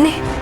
আপনি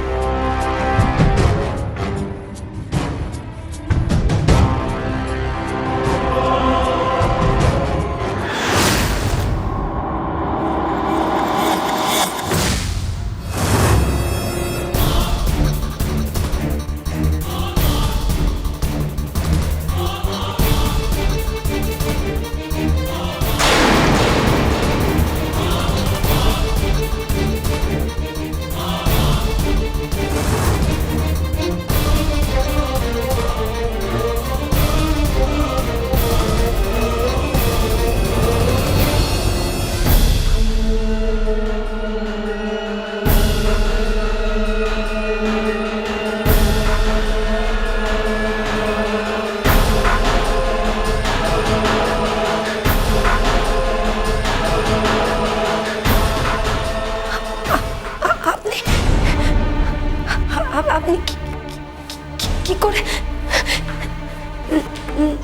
কি- করে?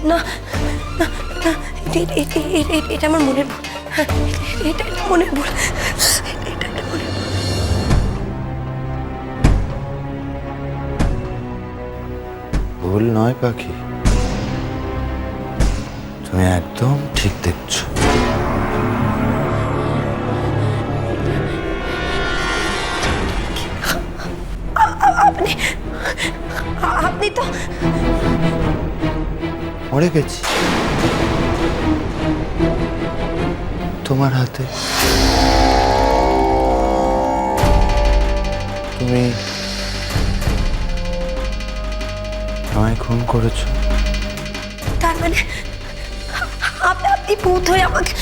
না এটা আমার মনের ভুল। এটা এটা মনের ভুল। ভুল নয় পাখি। তুমি একদম ঠিক দেখছ। আপনি তো মরে গেছি। তোমার হাতে। তুমি আমায় খুন করেছ। তার মানে আপনি আপনি ভূত হয়ে আমাকে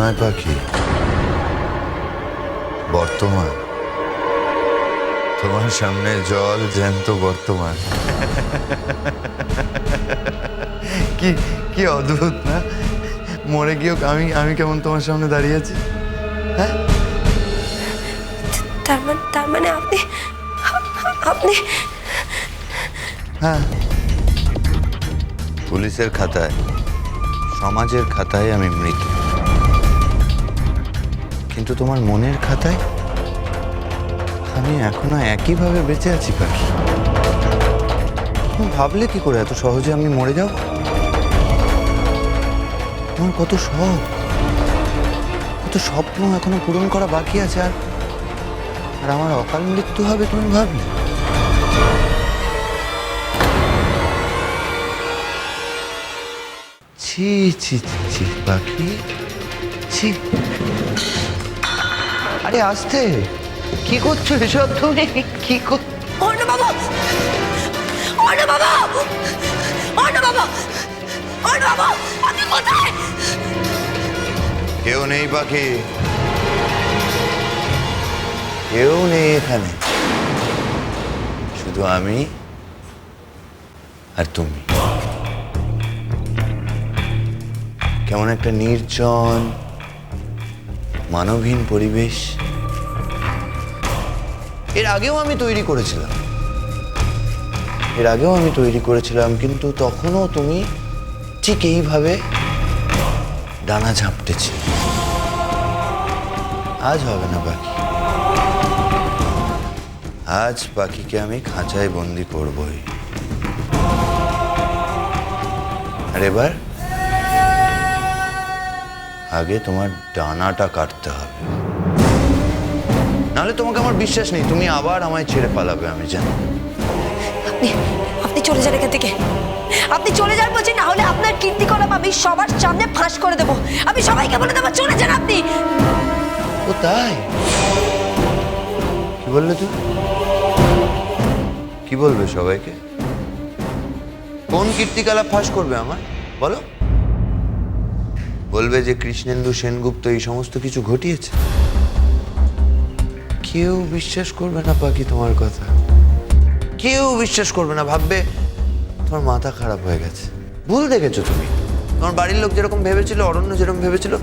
ভূত নয় পাখি। বর্তমান। তোমার সামনে জল জ্যান্ত বর্তমান। কি কি অদ্ভুত না? মরে গিয়েও আমি আমি কেমন তোমার সামনে দাঁড়িয়ে আছি? হ্যাঁ? তার মানে তার মানে আপনি আপনি হ্যাঁ। পুলিশের খাতায় সমাজের খাতায় আমি মৃত। কিন্তু তোমার মনের খাতায়? আমি এখনও একইভাবে বেঁচে আছি পাখি। ভাবলে কি করে? এত সহজে আমি মরে যাব? তোমার কত শখ? কত স্বপ্ন এখনও পূরণ করা বাকি আছে আর আর আমার অকাল মৃত্যু হবে তুমি ভাবলে? ছি ছি, ছি পাখি। ছি। আরে আসতে। কি করছ এসব তুমি? কি কর আপনি কোথায়? কেউ নেই পাখি। কেউ নেই এখানে। শুধু আমি আর তুমি। কেমন একটা নির্জন মানবহীন পরিবেশ। এর আগেও আমি তৈরি করেছিলাম। এর আগেও আমি তৈরি করেছিলাম, কিন্তু তখনও তুমি ঠিক এইভাবে ডানা ঝাপটেছি। আজ হবে না পাখি আজ পাখিকে আমি খাঁচায় বন্দি করবই। আর এবার আগে তোমার ডানাটা কাটতে হবে। নাহলে তোমাকে আমার বিশ্বাস নেই তুমি আবার আমায় ছেড়ে পালাবে আমি জানি। আপনি আপনি চলে যান এখান থেকে। আপনি চলে যান বলছি না হলে আপনার কীর্তিকলাপ আমি সবার সামনে ফাঁস করে দেবো। আমি সবাইকে বলে দেবো চলে যান আপনি। ও তাই? কি বললে তুই? কি বলবে সবাইকে? কোন কীর্তিকলাপ ফাঁস করবে আমার বলো। বলবে যে কৃষ্ণেন্দু সেনগুপ্ত এই সমস্ত কিছু ঘটিয়েছে? কেউ বিশ্বাস করবে না পাখি তোমার কথা। কেউ বিশ্বাস করবে না, ভাববে তোমার মাথা খারাপ হয়ে গেছে। ভুল দেখেছ তুমি? তোমার বাড়ির লোক যেরকম ভেবেছিল, অরণ্য যেরকম ভেবেছিল,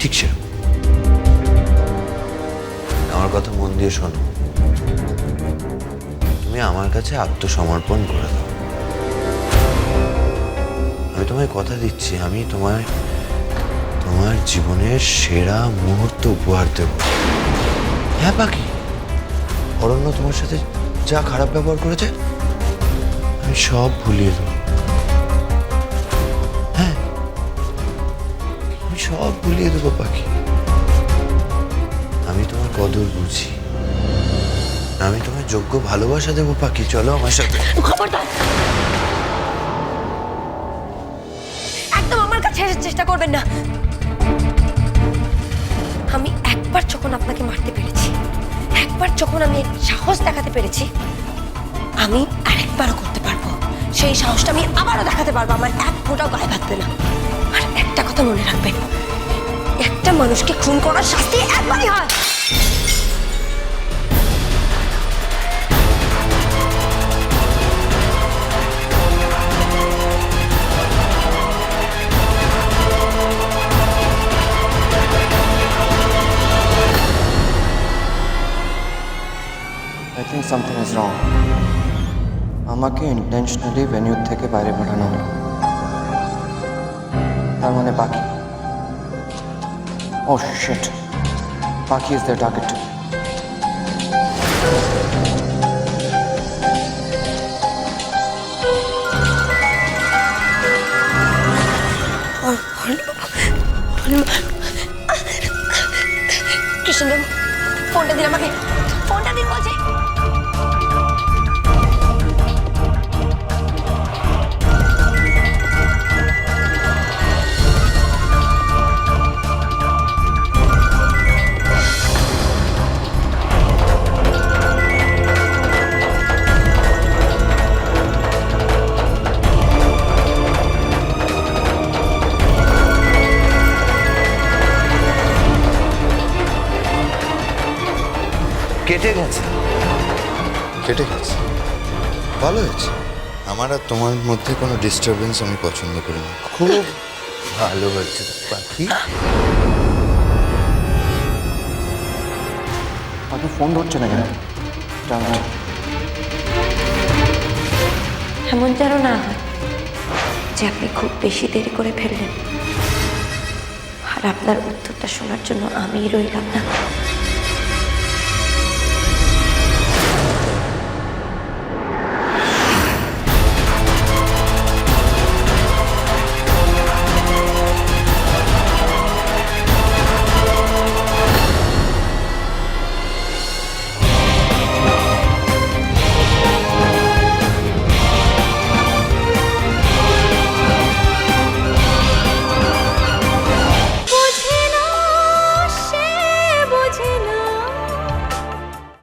ঠিক সেরকম। আমার কথা মন দিয়ে শোনো। তুমি আমার কাছে আত্মসমর্পণ করে দাও। আমি তোমায় কথা দিচ্ছি, আমি তোমায় তোমার জীবনের সেরা মুহূর্ত উপহার দেব। হ্যাঁ পাখি। অরণ্য তোমার সাথে যা খারাপ ব্যবহার করেছে, আমি সব ভুলিয়ে দেবো। হ্যাঁ আমি সব ভুলিয়ে দেবো, পাখি। আমি তোমার কদর বুঝি। আমি তোমার যোগ্য ভালোবাসা দেবো, পাখি। চলো আমার সাথে। একদম আমার কাছে চেষ্টা করবেন না। একবার যখন আপনাকে মারতে পেরেছি, একবার যখন আমি সাহস দেখাতে পেরেছি, আমি আরেকবারও করতে পারব। সেই সাহসটা আমি আবারও দেখাতে পারব, আমার এক ফোঁটাও গায়ে ভাববে না। আর একটা কথা মনে রাখবেন, একটা মানুষকে খুন করার শাস্তি একবারই হয়। সামথিং ইজ রং আমাকে ইন্টেনশনালি ভেনিউ থেকে বাইরে পাঠানো হলো। তার মানে বাকি। ও শিট বাকি ইজ দ্য টার্গেট কৃষ্ণদেব ফোনটা দিন আমাকে। ফোনটা দিন বলছি। কেটে গেছে। কেটে গেছে? ভালো হয়েছে। আমার আর তোমার মধ্যে কোনো ডিস্টারবেন্স আমি পছন্দ করি না। খুব ভালো হয়েছে। পাখি? আপনি ফোন ধরছে না কেন? এমন যেন না হয় যে আপনি খুব বেশি দেরি করে ফেললেন। আর আপনার উত্তরটা শোনার জন্য আমিই রইলাম না।